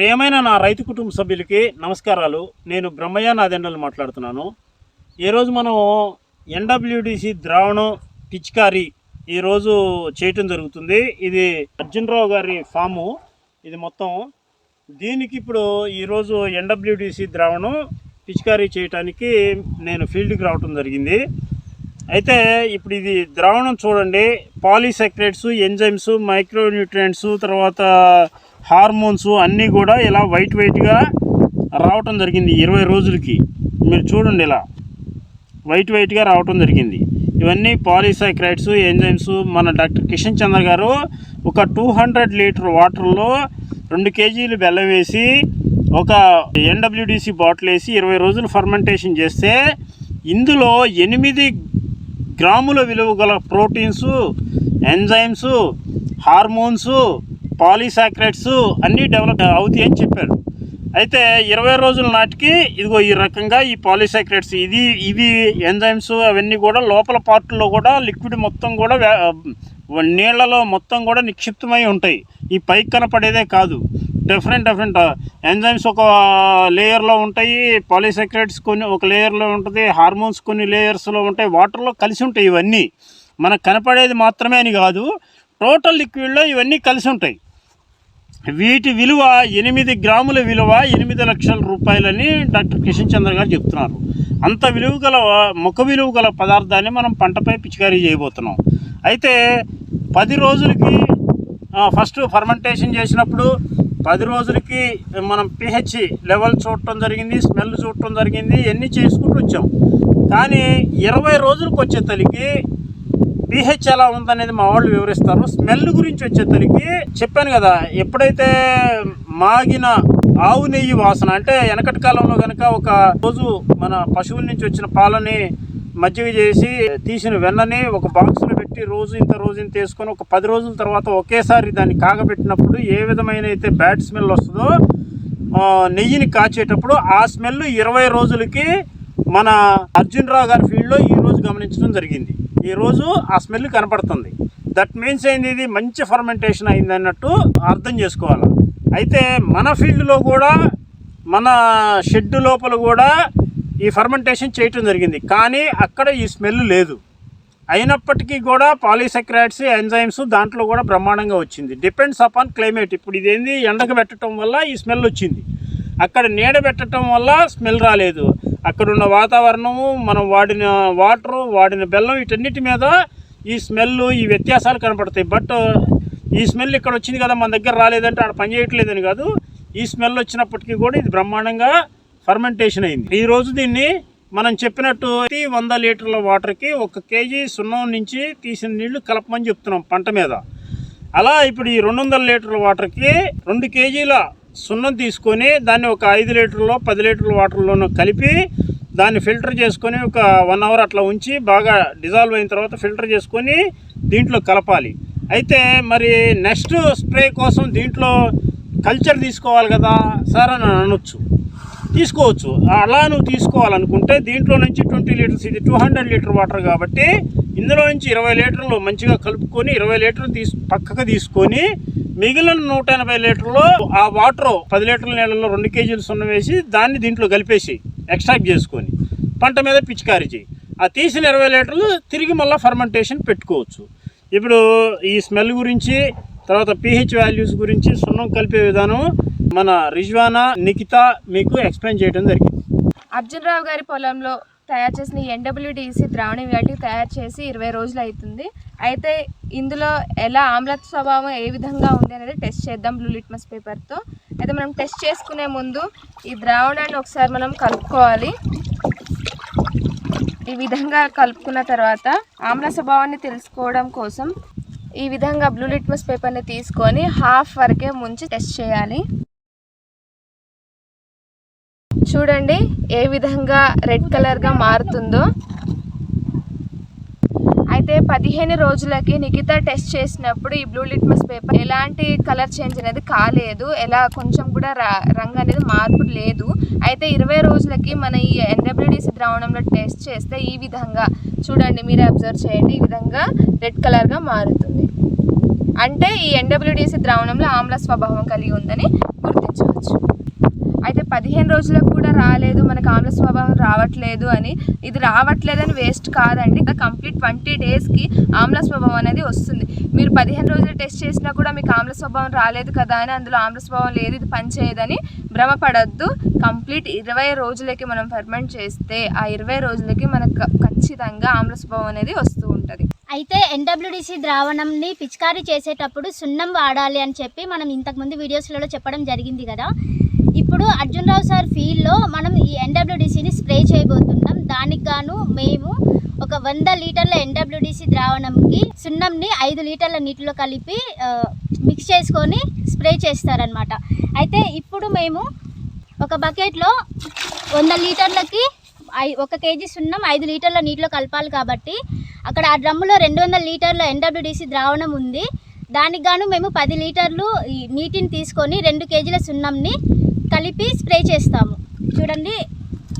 ప్రియమైన నా రైతు కుటుంబ సభ్యులకి నమస్కారాలు. నేను బ్రహ్మయ్య నాదెండలు మాట్లాడుతున్నాను. ఈరోజు మనం ఎన్డబ్ల్యూడిసి ద్రావణం పిచికారి ఈరోజు చేయటం జరుగుతుంది. ఇది అర్జునరావు గారి ఫాము. ఇది మొత్తం దీనికి ఇప్పుడు ఈరోజు ఎన్డబ్ల్యూడిసి ద్రావణం పిచికారీ చేయటానికి నేను ఫీల్డ్కి రావటం జరిగింది. అయితే ఇప్పుడు ఇది ద్రావణం చూడండి. పాలీసెక్రేట్స్ ఎంజైమ్స్ మైక్రోన్యూట్రియంట్స్ తర్వాత హార్మోన్స్ అన్నీ కూడా ఇలా వైట్ వైట్గా రావటం జరిగింది ఇరవై రోజులకి. మీరు చూడండి ఇలా. వైట్ వైట్గా రావటం జరిగింది. ఇవన్నీ పాలీసైక్రైడ్స్ ఎంజైమ్స్. మన డాక్టర్ కిషన్ చంద్ర గారు ఒక టూ హండ్రెడ్ లీటర్ వాటర్లో రెండు కేజీలు బెల్లం వేసి ఒక ఎన్డబ్ల్యూడిసి బాటిల్ వేసి ఇరవై రోజులు ఫర్మెంటేషన్ చేస్తే ఇందులో ఎనిమిది గ్రాముల విలువ గల ప్రోటీన్స్ ఎంజైమ్స్ హార్మోన్స్ పాలీసాక్రైడ్స్ అన్నీ డెవలప్ అవుతాయి అని చెప్పారు. అయితే ఇరవై రోజుల నాటికి ఇదిగో ఈ రకంగా ఈ పాలీసాక్రైడ్స్ ఇది ఇవి ఎంజైమ్స్ అవన్నీ కూడా లోపల పార్ట్లో కూడా లిక్విడ్ మొత్తం కూడా నీళ్ళలో మొత్తం కూడా నిక్షిప్తమై ఉంటాయి. ఈ పైకి కనపడేదే కాదు. డిఫరెంట్ డిఫరెంట్ ఎంజైమ్స్ ఒక లేయర్లో ఉంటాయి పాలీసాక్రైడ్స్ కొన్ని ఒక లేయర్లో ఉంటుంది హార్మోన్స్ కొన్ని లేయర్స్లో ఉంటాయి వాటర్లో కలిసి ఉంటాయి ఇవన్నీ. మనకు కనపడేది మాత్రమే అని కాదు టోటల్ లిక్విడ్లో ఇవన్నీ కలిసి ఉంటాయి. వీటి విలువ ఎనిమిది గ్రాముల విలువ ఎనిమిది లక్షల రూపాయలని డాక్టర్ కిషన్ చంద్ర గారు చెప్తున్నారు. అంత విలువ గల ముఖ విలువ గల పదార్థాన్ని మనం పంటపై పిచికారీ చేయబోతున్నాం. అయితే పది రోజులకి ఫస్ట్ ఫర్మెంటేషన్ చేసినప్పుడు పది రోజులకి మనం పిహెచ్ లెవెల్ చూడటం జరిగింది స్మెల్ చూడటం జరిగింది ఇవన్నీ చేసుకుంటూ వచ్చాం. కానీ ఇరవై రోజులకు వచ్చే తలికి పిహెచ్ ఎలా ఉందనేది మా వాళ్ళు వివరిస్తారు. స్మెల్ గురించి వచ్చేసరికి చెప్పాను కదా ఎప్పుడైతే మాగిన ఆవు నెయ్యి వాసన అంటే వెనకటి కాలంలో కనుక ఒక రోజు మన పశువుల నుంచి వచ్చిన పాలని మజ్జిగ చేసి తీసిన వెన్నని ఒక బాక్స్లో పెట్టి రోజు ఇంత రోజు ఇంత వేసుకొని ఒక పది రోజుల తర్వాత ఒకేసారి దాన్ని కాగబెట్టినప్పుడు ఏ విధమైన అయితే బ్యాడ్ స్మెల్ వస్తుందో నెయ్యిని కాచేటప్పుడు ఆ స్మెల్ ఇరవై రోజులకి మన అర్జున్ రావు గారి ఫీల్డ్లో ఈ రోజు గమనించడం జరిగింది. ఈ రోజు ఆ స్మెల్ కనపడుతుంది. దట్ మీన్స్ ఏంది? ఇది మంచి ఫర్మెంటేషన్ అయింది అన్నట్టు అర్థం చేసుకోవాలి? అయితే మన ఫీల్డ్లో కూడా మన షెడ్ లోపల కూడా ఈ ఫర్మెంటేషన్ చేయటం జరిగింది. కానీ అక్కడ ఈ స్మెల్ లేదు. అయినప్పటికీ కూడా పాలిసెక్రాట్స్ ఎంజైమ్స్ దాంట్లో కూడా బ్రహ్మాండంగా వచ్చింది. డిపెండ్స్ అపాన్ క్లైమేట్ ఇప్పుడు ఇదేంది? ఎండకు పెట్టడం వల్ల ఈ స్మెల్ వచ్చింది. అక్కడ నీడ పెట్టడం వల్ల స్మెల్ రాలేదు. అక్కడ ఉన్న వాతావరణము మనం వాడిన వాటరు వాడిన బెల్లం వీటన్నిటి మీద ఈ స్మెల్ ఈ వ్యత్యాసాలు కనపడతాయి. బట్ ఈ స్మెల్ ఇక్కడ వచ్చింది కదా మన దగ్గర రాలేదంటే ఆడ పని చేయట్లేదని కాదు. ఈ స్మెల్ వచ్చినప్పటికీ కూడా ఇది బ్రహ్మాండంగా ఫర్మెంటేషన్ అయింది. ఈ రోజు దీన్ని మనం చెప్పినట్టు ప్రతి వంద లీటర్ల వాటర్కి ఒక కేజీ సున్నం నుంచి తీసిన నీళ్ళు కలపమని చెప్తున్నాం పంట మీద. అలా ఇప్పుడు ఈ రెండు వందల లీటర్ల వాటర్కి రెండు కేజీల సున్నం తీసుకొని దాన్ని ఒక ఐదు లీటర్లో పది లీటర్ల వాటర్లోనూ కలిపి దాన్ని ఫిల్టర్ చేసుకొని ఒక వన్ అవర్ అట్లా ఉంచి బాగా డిజాల్వ్ అయిన తర్వాత ఫిల్టర్ చేసుకొని దీంట్లో కలపాలి. అయితే మరి నెక్స్ట్ స్ప్రే కోసం దీంట్లో కల్చర్ తీసుకోవాలి కదా సార్ అని అనొచ్చు. తీసుకోవచ్చు. అలా నువ్వు తీసుకోవాలనుకుంటే దీంట్లో నుంచి ట్వంటీ లీటర్స్ ఇది టూ హండ్రెడ్ లీటర్ వాటర్ కాబట్టి ఇందులో నుంచి ఇరవై లీటర్లు మంచిగా కలుపుకొని ఇరవై లీటర్లు తీసు పక్కకు తీసుకొని మిగిలిన నూట ఎనభై లీటర్లు ఆ వాటర్ పది లీటర్ల నీళ్ళలో రెండు కేజీలు సున్న వేసి దాన్ని దీంట్లో కలిపేసి ఎక్స్ట్రాక్ట్ చేసుకొని పంట మీద పిచికారీ చేయి. ఆ తీసిన ఇరవై లీటర్లు తిరిగి మళ్ళీ ఫర్మెంటేషన్ పెట్టుకోవచ్చు. ఇప్పుడు ఈ స్మెల్ గురించి తర్వాత పిహెచ్ వాల్యూస్ గురించి సున్నం కలిపే విధానం మన రిజ్వానా నిఖిత మీకు ఎక్స్ప్లెయిన్ చేయడం జరిగింది. అర్జున్ రావు గారి పొలంలో తయారు చేసిన ఎన్డబ్ల్యూడిసి ద్రావణి వాటి తయారు చేసి ఇరవై రోజులు అవుతుంది అయితే ఇందులో ఎలా ఆమ్లత స్వభావం ఏ విధంగా ఉంది అనేది టెస్ట్ చేద్దాం బ్లూ లిట్మస్ పేపర్తో అయితే మనం టెస్ట్ చేసుకునే ముందు ఈ ద్రావణాన్ని ఒకసారి మనం కలుపుకోవాలి. ఈ విధంగా కలుపుకున్న తర్వాత ఆమ్ల స్వభావాన్ని తెలుసుకోవడం కోసం ఈ విధంగా బ్లూ లిట్మస్ పేపర్ని తీసుకొని హాఫ్ వరకే ముంచి టెస్ట్ చేయాలి. చూడండి ఏ విధంగా రెడ్ కలర్గా మారుతుందో. అయితే పదిహేను రోజులకి నిఖిత టెస్ట్ చేసినప్పుడు ఈ బ్లూ లిట్మస్ పేపర్ ఎలాంటి కలర్ చేంజ్ అనేది కాలేదు. ఎలా కొంచెం కూడా రంగు అనేది మార్పు లేదు. అయితే ఇరవై రోజులకి మన ఈ ఎన్డబ్ల్యూడిసి ద్రావణంలో టెస్ట్ చేస్తే ఈ విధంగా చూడండి మీరు అబ్జర్వ్ చేయండి ఈ విధంగా రెడ్ కలర్గా మారుతుంది. అంటే ఈ ఎన్డబ్ల్యూడిసి ద్రావణంలో ఆమ్ల స్వభావం కలిగి ఉందని గుర్తించవచ్చు. అయితే పదిహేను రోజులకు కూడా రాలేదు మనకు ఆమ్ల స్వభావం రావట్లేదు అని. ఇది రావట్లేదని వేస్ట్ కాదండి. ఇంకా కంప్లీట్ ట్వంటీ డేస్కి ఆమ్ల స్వభావం అనేది వస్తుంది. మీరు పదిహేను రోజులు టెస్ట్ చేసినా కూడా మీకు ఆమ్ల స్వభావం రాలేదు కదా అని అందులో ఆమ్ల స్వభావం లేదు ఇది పనిచేయదని భ్రమపడద్దు. కంప్లీట్ ఇరవై రోజులకి మనం ఫెర్మెంట్ చేస్తే ఆ ఇరవై రోజులకి మనకు ఖచ్చితంగా ఆమ్ల స్వభావం అనేది వస్తుంది ఉంటుంది. అయితే ఎన్డబ్ల్యూడిసి ద్రావణంని పిచికారీ చేసేటప్పుడు సున్నం వాడాలి అని చెప్పి మనం ఇంతకుముందు వీడియోస్లలో చెప్పడం జరిగింది కదా. ఇప్పుడు అర్జున్ రావు సార్ ఫీల్డ్లో మనం ఈ ఎన్డబ్ల్యూడిసిని స్ప్రే చేయబోతున్నాం. దానికి గాను మేము ఒక వంద లీటర్ల ఎన్డబ్ల్యూడిసి ద్రావణంకి సున్నంని ఐదు లీటర్ల నీటిలో కలిపి మిక్స్ చేసుకొని స్ప్రే చేస్తారనమాట అయితే ఇప్పుడు మేము ఒక బకెట్లో వంద లీటర్లకి ఐ- ఒక కేజీ సున్నం ఐదు లీటర్ల నీటిలో కలపాలి కాబట్టి అక్కడ ఆ డ్రమ్ములో రెండు వందల లీటర్ల ఎన్డబ్ల్యూడిసి ద్రావణం ఉంది. దానికి గాను మేము పది లీటర్లు నీటిని తీసుకొని రెండు కేజీల సున్నంని కలిపి స్ప్రే చేస్తాము. చూడండి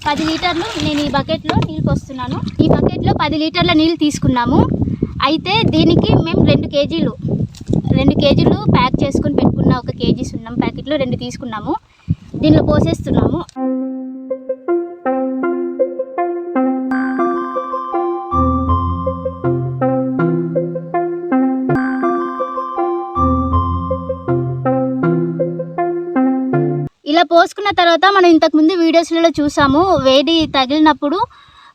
పది లీటర్లు నేను ఈ బకెట్లో నీళ్ళు పోస్తున్నాను. ఈ బకెట్లో పది లీటర్ల నీళ్ళు తీసుకున్నాము. అయితే దీనికి మేము రెండు కేజీలు రెండు కేజీలు ప్యాక్ చేసుకుని పెట్టుకున్న ఒక కేజీ సున్నం ప్యాకెట్లు రెండు తీసుకున్నాము. దీనిలో పోసేస్తున్నాము. ఇలా పోసుకున్న తర్వాత మనం ఇంతకుముందు వీడియోస్లలో చూసాము వేడి తగిలినప్పుడు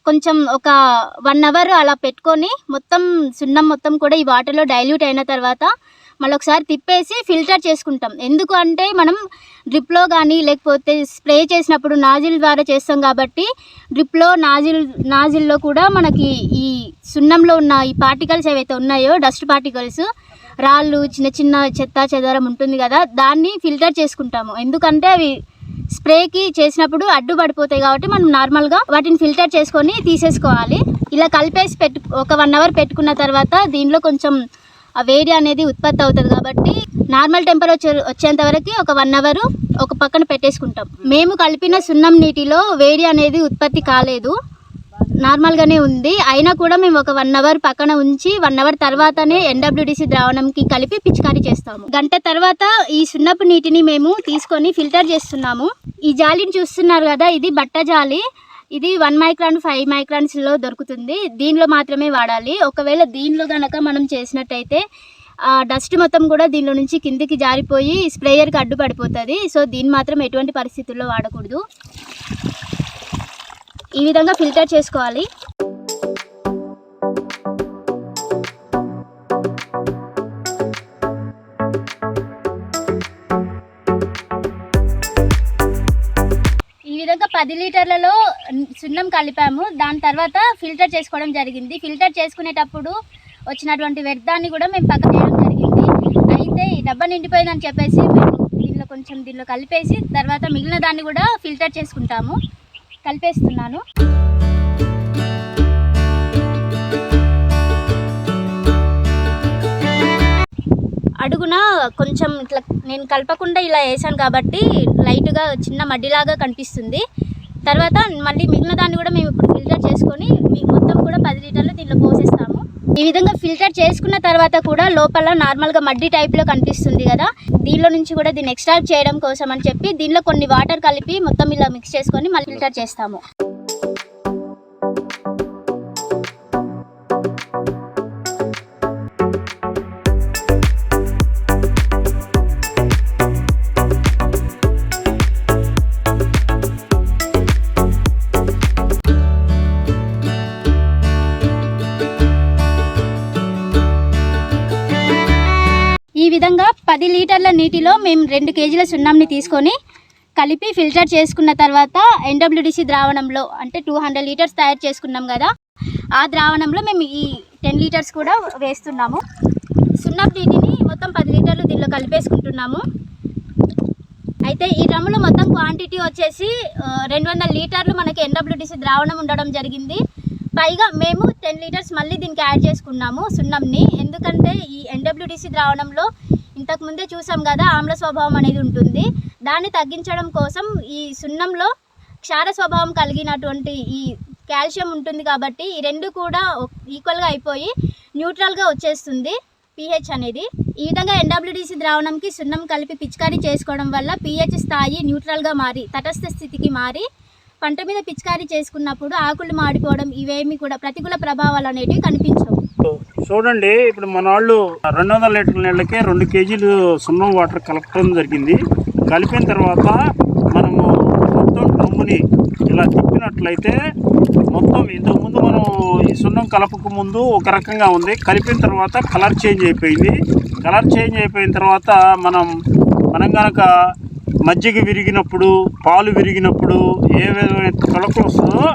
కొంచెం ఒక వన్ అవర్ అలా పెట్టుకొని మొత్తం సున్నం మొత్తం కూడా ఈ వాటర్లో డైల్యూట్ అయిన తర్వాత మళ్ళీ ఒకసారి తిప్పేసి ఫిల్టర్ చేసుకుంటాం. ఎందుకు అంటే మనం డ్రిప్లో కానీ లేకపోతే స్ప్రే చేసినప్పుడు నాజిల్ ద్వారా చేస్తాం కాబట్టి డ్రిప్లో నాజిల్ నాజిల్లో కూడా మనకి ఈ సున్నంలో ఉన్న ఈ పార్టికల్స్ ఏవైతే ఉన్నాయో డస్ట్ పార్టికల్స్ రాళ్ళు చిన్న చిన్న చెత్త చెదారం ఉంటుంది కదా దాన్ని ఫిల్టర్ చేసుకుంటాము. ఎందుకంటే అవి స్ప్రేకి చేసినప్పుడు అడ్డు పడిపోతాయి కాబట్టి మనం నార్మల్గా వాటిని ఫిల్టర్ చేసుకొని తీసేసుకోవాలి. ఇలా కలిపేసి పెట్టు ఒక వన్ అవర్ పెట్టుకున్న తర్వాత దీనిలో కొంచెం ఆ వేడి అనేది ఉత్పత్తి అవుతుంది కాబట్టి నార్మల్ టెంపరేచర్ వచ్చేంత వరకు ఒక వన్ అవర్ ఒక పక్కన పెట్టేసుకుంటాం. మేము కలిపిన సున్నం నీటిలో వేడి అనేది ఉత్పత్తి కాలేదు. నార్మల్గానే ఉంది. అయినా కూడా మేము ఒక వన్ అవర్ పక్కన ఉంచి వన్ అవర్ తర్వాతనే ఎన్డబ్ల్యూడిసి ద్రావణంకి కలిపి పిచికారీ చేస్తాము. గంట తర్వాత ఈ సున్నపు నీటిని మేము తీసుకొని ఫిల్టర్ చేస్తున్నాము. ఈ జాలిని చూస్తున్నారు కదా ఇది బట్ట జాలి. ఇది వన్ మైక్రాన్ ఫైవ్ మైక్రాన్స్లో దొరుకుతుంది. దీనిలో మాత్రమే వాడాలి. ఒకవేళ దీనిలో గనక మనం చేసినట్టయితే డస్ట్ మొత్తం కూడా దీనిలో నుంచి కిందికి జారిపోయి స్ప్రేయర్కి అడ్డు పడిపోతుంది సో దీన్ని మాత్రం ఎటువంటి పరిస్థితుల్లో వాడకూడదు. ఈ విధంగా ఫిల్టర్ చేసుకోవాలి. ఈ విధంగా పది లీటర్లలో సున్నం కలిపాము. దాని తర్వాత ఫిల్టర్ చేసుకోవడం జరిగింది. ఫిల్టర్ చేసుకునేటప్పుడు వచ్చినటువంటి వ్యర్థాన్ని కూడా మేము పక్కన వేయడం జరిగింది. అయితే ఈ డబ్బా నిండిపోయిందని చెప్పేసి మేము దీనిలో కొంచెం దీనిలో కలిపేసి తర్వాత మిగిలిన దాన్ని కూడా ఫిల్టర్ చేసుకుంటాము. కలిపేస్తున్నాను. అడుగున కొంచెం ఇట్లా నేను కలపకుండా ఇలా వేసాను కాబట్టి లైట్గా చిన్న మడ్డిలాగా కనిపిస్తుంది. తర్వాత మళ్ళీ మిగిలిన దాన్ని కూడా మేము ఇప్పుడు ఫిల్టర్ చేసుకొని మీకు మొత్తం కూడా పది లీటర్లు దీనిలో పోసేస్తాము. ఈ విధంగా ఫిల్టర్ చేసుకున్న తర్వాత కూడా లోపల నార్మల్గా మడ్డి టైప్లో కనిపిస్తుంది కదా దీనిలో నుంచి కూడా దీన్ని ఎక్స్ట్రాక్ట్ చేయడం కోసం అని చెప్పి దీనిలో కొన్ని వాటర్ కలిపి మొత్తం ఇలా మిక్స్ చేసుకొని మళ్ళీ ఫిల్టర్ చేస్తాము. పది లీటర్ల నీటిలో మేము రెండు కేజీల సున్నంని తీసుకొని కలిపి ఫిల్టర్ చేసుకున్న తర్వాత ఎన్డబ్ల్యూడిసి ద్రావణంలో అంటే టూ హండ్రెడ్ లీటర్స్ తయారు చేసుకున్నాం కదా. ఆ ద్రావణంలో మేము ఈ టెన్ లీటర్స్ కూడా వేస్తున్నాము. సున్నం నీటిని మొత్తం పది లీటర్లు దీనిలో కలిపేసుకుంటున్నాము. అయితే ఈ డ్రమ్ములో మొత్తం క్వాంటిటీ వచ్చేసి రెండు వందల లీటర్లు మనకి ఎన్డబ్ల్యూడిసి ద్రావణం ఉండడం జరిగింది. పైగా మేము టెన్ లీటర్స్ మళ్ళీ దీనికి యాడ్ చేసుకున్నాము సున్నంని. ఎందుకంటే ఈ ఎన్డబ్ల్యూడిసి ద్రావణంలో ఇంతకుముందే చూసాం కదా ఆమ్ల స్వభావం అనేది ఉంటుంది. దాన్ని తగ్గించడం కోసం ఈ సున్నంలో క్షార స్వభావం కలిగినటువంటి ఈ కాల్షియం ఉంటుంది కాబట్టి ఈ రెండు కూడా ఈక్వల్గా అయిపోయి న్యూట్రల్గా వచ్చేస్తుంది పిహెచ్ అనేది. ఈ విధంగా ఎన్డబ్ల్యూడిసి ద్రావణంకి సున్నం కలిపి పిచికారీ చేసుకోవడం వల్ల పిహెచ్ స్థాయి న్యూట్రల్గా మారి తటస్థ స్థితికి మారి పంట మీద పిచికారీ చేసుకున్నప్పుడు ఆకులు మాడిపోవడం ఇవేమి కూడా ప్రతికూల ప్రభావాలు అనేటివి కనిపించవు. చూడండి ఇప్పుడు మన వాళ్ళు రెండు వందల లీటర్ల నీళ్ళకి రెండు కేజీలు సున్నం వాటర్ కలపడం జరిగింది. కలిపిన తర్వాత మనము మొత్తం డమ్ముని ఇలా తిప్పినట్లయితే మొత్తం ఇంతకుముందు మనం ఈ సున్నం కలపక ముందు ఒక రకంగా ఉంది. కలిపిన తర్వాత కలర్ చేంజ్ అయిపోయింది. కలర్ చేంజ్ అయిపోయిన తర్వాత మనం మనం కనుక మజ్జిగ విరిగినప్పుడు పాలు విరిగినప్పుడు ఏ విధమైన తొలకలు వస్తుందో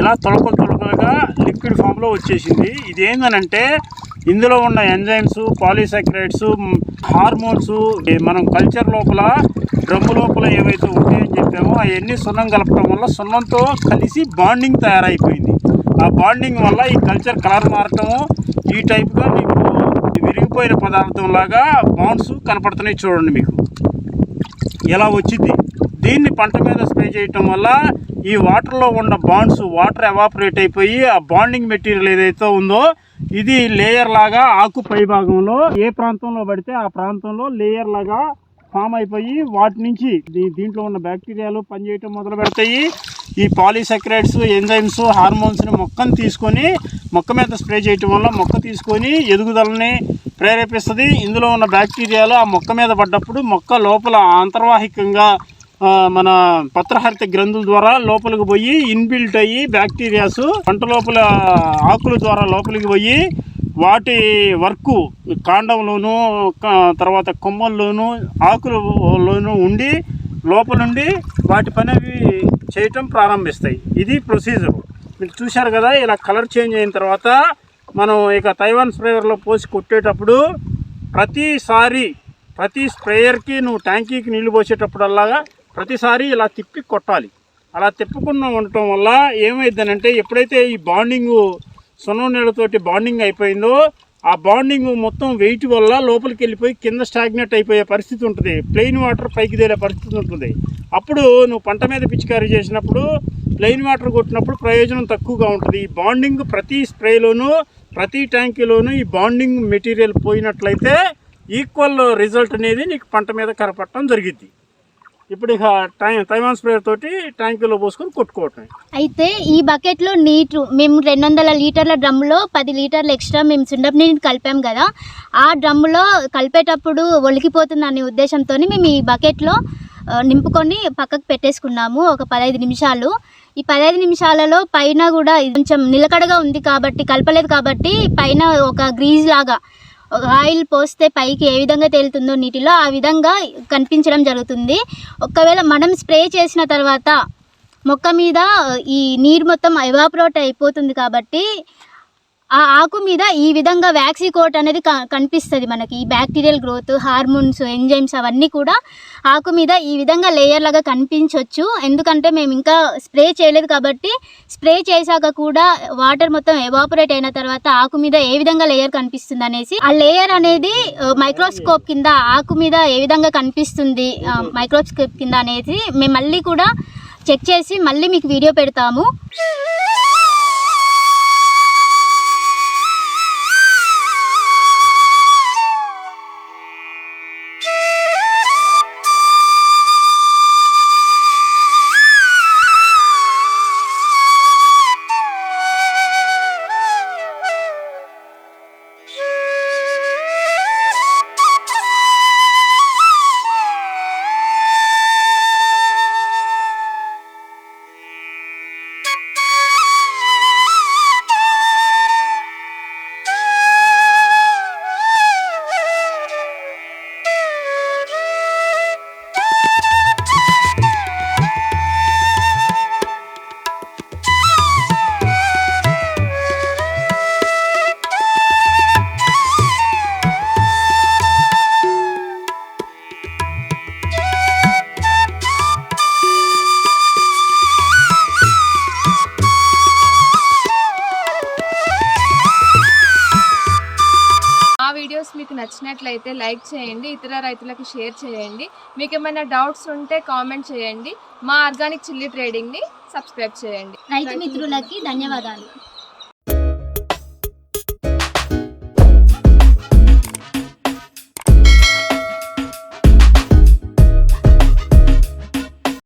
ఇలా తొలకలు తొలకలుగా లిక్విడ్ ఫామ్లో వచ్చేసింది. ఇది ఏంటనంటే ఇందులో ఉన్న ఎంజైమ్స్ పాలిసాక్రైడ్స్ హార్మోన్స్ మనం కల్చర్ లోపల డ్రమ్ము లోపల ఏవైతే ఉంటాయని చెప్పామో అవన్నీ సున్నం కలపడం వల్ల సున్నంతో కలిసి బాండింగ్ తయారైపోయింది. ఆ బాండింగ్ వల్ల ఈ కల్చర్ కలర్ మారటం ఈ టైప్గా మీకు విరిగిపోయిన పదార్థం లాగా బాండ్స్ కనపడుతున్నాయి చూడండి మీకు. ఇలా వచ్చింది? దీన్ని పంట మీద స్ప్రే చేయటం వల్ల ఈ వాటర్లో ఉన్న బాండ్స్ వాటర్ ఎవాపరేట్ అయిపోయి ఆ బాండింగ్ మెటీరియల్ ఏదైతే ఉందో ఇది లేయర్ లాగా ఆకు పై భాగంలో ఏ ప్రాంతంలో పడితే ఆ ప్రాంతంలో లేయర్ లాగా ఫామ్ అయిపోయి వాటి నుంచి దీంట్లో ఉన్న బ్యాక్టీరియాలు పనిచేయటం మొదలు పెడతాయి ఈ పాలిసెక్రైడ్స్ ఎంజైమ్స్ హార్మోన్స్ని మొక్కను తీసుకొని మొక్క మీద స్ప్రే చేయటం వల్ల మొక్క తీసుకొని ఎదుగుదలని ప్రేరేపిస్తుంది. ఇందులో ఉన్న బ్యాక్టీరియాలు ఆ మొక్క మీద పడ్డప్పుడు మొక్క లోపల అంతర్వాహికంగా మన పత్రహరిత గ్రంథుల ద్వారా లోపలికి పోయి ఇన్బిల్ట్ అయ్యి బ్యాక్టీరియాస్ పంట లోపల ఆకుల ద్వారా లోపలికి పోయి వాటి వర్క్ కాండంలోను తర్వాత కొమ్మల్లోను ఆకులలోను ఉండి లోపల నుండి వాటి పని అవి చేయటం ప్రారంభిస్తాయి. ఇది ప్రొసీజర్ మీరు చూశారు కదా ఇలా కలర్ చేంజ్ అయిన తర్వాత మనం ఇక తైవాన్ స్ప్రేయర్లో పోసి కొట్టేటప్పుడు ప్రతిసారి ప్రతి స్ప్రేయర్కి నువ్వు ట్యాంకీకి నీళ్ళు పోసేటప్పుడల్లాగా ప్రతిసారి ఇలా తిప్పి కొట్టాలి. అలా తిప్పకుండా ఉండటం వల్ల ఏమైందనంటే ఎప్పుడైతే ఈ బాండింగ్ సున్నం నీళ్ళతోటి బాండింగ్ అయిపోయిందో ఆ బాండింగ్ మొత్తం వెయిట్ వల్ల లోపలికి వెళ్ళిపోయి కింద స్టాగ్నెట్ అయిపోయే పరిస్థితి ఉంటుంది. ప్లెయిన్ వాటర్ పైకి తేలే పరిస్థితి ఉంటుంది. అప్పుడు నువ్వు పంట మీద పిచికారీ చేసినప్పుడు ప్లెయిన్ వాటర్ కొట్టినప్పుడు ప్రయోజనం తక్కువగా ఉంటుంది. ఈ బాండింగ్ ప్రతి స్ప్రేలోనూ ప్రతి ట్యాంకీలోనూ ఈ బాండింగ్ మెటీరియల్ పోయినట్లయితే ఈక్వల్ రిజల్ట్ అనేది నీకు పంట మీద కనపడటం జరిగింది ఇప్పుడు ఇక టైం తైవాన్ స్ప్రేయర్ తోటి ట్యాంకులో పోసుకొని కొట్టుకోవటం అయితే ఈ బకెట్లో నీటు మేము రెండు వందల లీటర్ల డ్రమ్ములో పది లీటర్లు ఎక్స్ట్రా మేము సుండప్ నీటిని కలిపాం కదా ఆ డ్రమ్ములో కలిపేటప్పుడు ఒలికిపోతుంది అనే ఉద్దేశంతో మేము ఈ బకెట్లో నింపుకొని పక్కకు పెట్టేసుకున్నాము ఒక పదహైదు నిమిషాలు. ఈ పదహైదు నిమిషాలలో పైన కూడా కొంచెం నిలకడగా ఉంది కాబట్టి కలపలేదు కాబట్టి పైన ఒక గ్రీజ్ లాగా ఆయిల్ పోస్తే పైకి ఏ విధంగా తేలుతుందో నీటిలో ఆ విధంగా కనిపించడం జరుగుతుంది. ఒకవేళ మనం స్ప్రే చేసిన తర్వాత మొక్క మీద ఈ నీరు మొత్తం ఎవాపరేట్ అయిపోతుంది కాబట్టి ఆ ఆకు మీద ఈ విధంగా వ్యాక్సీ కోట్ అనేది కనిపిస్తుంది మనకి. ఈ బ్యాక్టీరియల్ గ్రోత్ హార్మోన్స్ ఎంజైమ్స్ అవన్నీ కూడా ఆకు మీద ఈ విధంగా లేయర్ లాగా కనిపించవచ్చు ఎందుకంటే మేము ఇంకా స్ప్రే చేయలేదు కాబట్టి స్ప్రే చేశాక కూడా వాటర్ మొత్తం ఎవాపరేట్ అయిన తర్వాత ఆకు మీద ఏ విధంగా లేయర్ కనిపిస్తుంది అనేసి ఆ లేయర్ అనేది మైక్రోస్కోప్ కింద ఆకు మీద ఏ విధంగా కనిపిస్తుంది మైక్రోస్కోప్ కింద అనేది మేము మళ్ళీ కూడా చెక్ చేసి మళ్ళీ మీకు వీడియో పెడతాము. మీకు నచ్చినట్లయితే లైక్ చేయండి ఇతర రైతులకు షేర్ చేయండి. మీకు ఏమైనా డౌట్స్ ఉంటే కామెంట్ చేయండి. మా ఆర్గానిక్ చిల్లీ ట్రేడింగ్ని సబ్స్క్రైబ్ చేయండి. రైతు మిత్రులకి ధన్యవాదాలు.